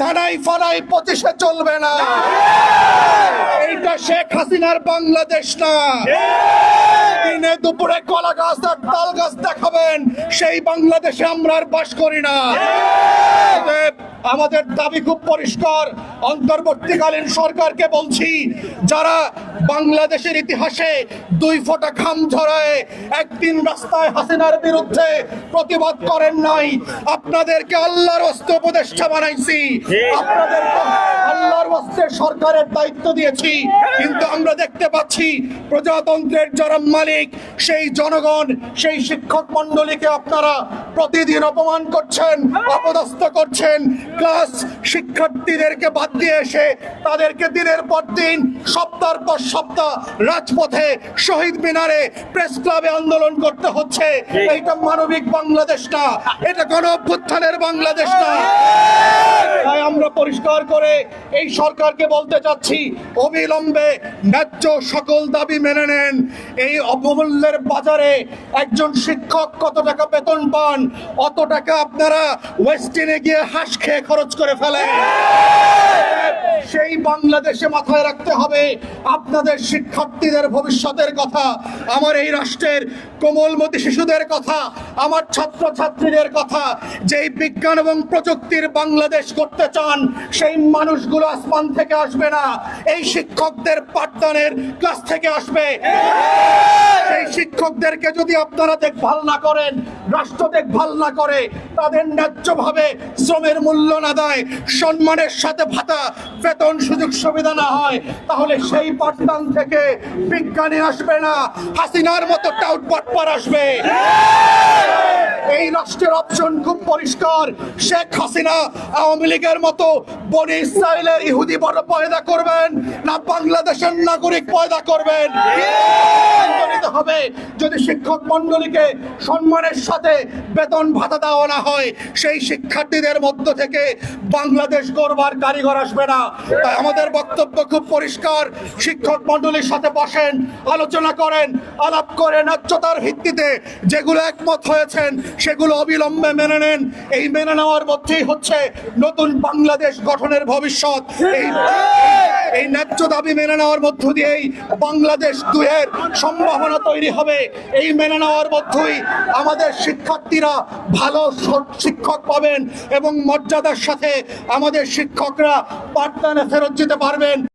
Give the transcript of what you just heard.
ধানাই ফানাই পঁচিশে চলবে না। এইটা শেখ হাসিনার বাংলাদেশ না। দিনে দুপুরে কলা গাছ আর তাল গাছ দেখাবেন সেই বাংলাদেশে আমরা আর বাস করি না। আমাদের দাবি খুব পরিষ্কার। অন্তর্বর্তীকালীন সরকারকে বলছি যারা বাংলাদেশের ইতিহাসে দুই ফোঁটা খাম ঝরায় একদিন রাস্তায় হাসিনার বিরুদ্ধে প্রতিবাদ করেন নাই আপনাদেরকে আল্লাহর অস্ত্র উপদেষ্টা বানাইছি। আপনাদেরকে হস্তে সরকারের দায়িত্ব দিয়েছি। কিন্তু আমরা দেখতে পাচ্ছি প্রজাতন্ত্রের যারা মালিক, সেই জনগণ, সেই শিক্ষক মন্ডলীকে আপনারা প্রতিদিন অপমান করছেন, অপদস্থ করছেন। ক্লাস শিক্ষার্থীদেরকে বাদ দিয়ে এসে তাদেরকে দিনের পর দিন সপ্তাহ পর সপ্তাহ রাজপথে, শহীদ মিনারে, প্রেস ক্লাবে আন্দোলন করতে হচ্ছে। এইটা মানবিক বাংলাদেশ না, এটা গণ অভ্যুত্থানের বাংলাদেশ না। তাই আমরা পরিষ্কার করে এই সরকারকে বলতে চাচ্ছি, অবিলম্বে ন্যায্য সকল দাবি মেনে নেন। এই অবমূল্যের বাজারে একজন শিক্ষক কত টাকা বেতন পান, অত টাকা আপনারা ওয়েস্টিনে গিয়ে হাঁস খেয়ে খরচ করে ফেলেন। সেই বাংলাদেশে মাথায় রাখতে হবে আপনাদের শিক্ষার্থীদের ভবিষ্যতের কথা, আমার এই রাষ্ট্রের কোমলমতি শিশুদের কথা, আমার ছাত্র ছাত্রীদের কথা। যেই বিজ্ঞান এবং প্রযুক্তির বাংলাদেশ করতে চান, সেই মানুষগুলো আসমান থেকে আসবে না, এই শিক্ষকদের পাঠদানের ক্লাস থেকে আসবে। সেই শিক্ষকদেরকে যদি আপনারা দেখভাল না করেন, রাষ্ট্র দেখভাল না করে, তাদের ন্যায্যভাবে শ্রমের মূল্য না দেয়, সম্মানের সাথে ভাতা, বেতন সুযোগ সুবিধা না হয়, তাহলে সেই পাঠদান থেকে বিজ্ঞানী আসবে না, হাসিনার মতো টাউট পাটপার আসবে। এই রাষ্ট্রের অপশন খুব পরিষ্কার। শেখ হাসিনা আওয়ামী লীগের মতো বনি ইসরায়েলের ইহুদি বড় পয়দা করবেন না বাংলাদেশের নাগরিক পয়দা করবেন। হবে। যদি শিক্ষক মন্ডলীকে সম্মানের সাথে বেতন ভাতা দেওয়া না হয়, সেই শিক্ষার্থীদের মধ্য থেকে বাংলাদেশ গড়বার কারিগর আসবে না। তাই আমাদের বক্তব্য খুব পরিষ্কার। শিক্ষক মন্ডলীর সাথে বসেন, আলোচনা করেন, আলাপ করেন। ন্যায্যতার ভিত্তিতে যেগুলো একমত হয়েছেন, সেগুলো অবিলম্বে মেনে নেন। এই মেনে নেওয়ার মধ্যেই হচ্ছে নতুন বাংলাদেশ গঠনের ভবিষ্যৎ। এই এই ন্যায্য দাবি মেনে নেওয়ার মধ্য দিয়েই বাংলাদেশ দুয়ের সম্ভাবনা তৈরি হবে। এই মেনে নেওয়ার মধ্যই আমাদের শিক্ষার্থীরা ভালো শিক্ষক পাবেন এবং মর্যাদার সাথে আমাদের শিক্ষকরা পাঠদানে ফেরত যেতে পারবেন।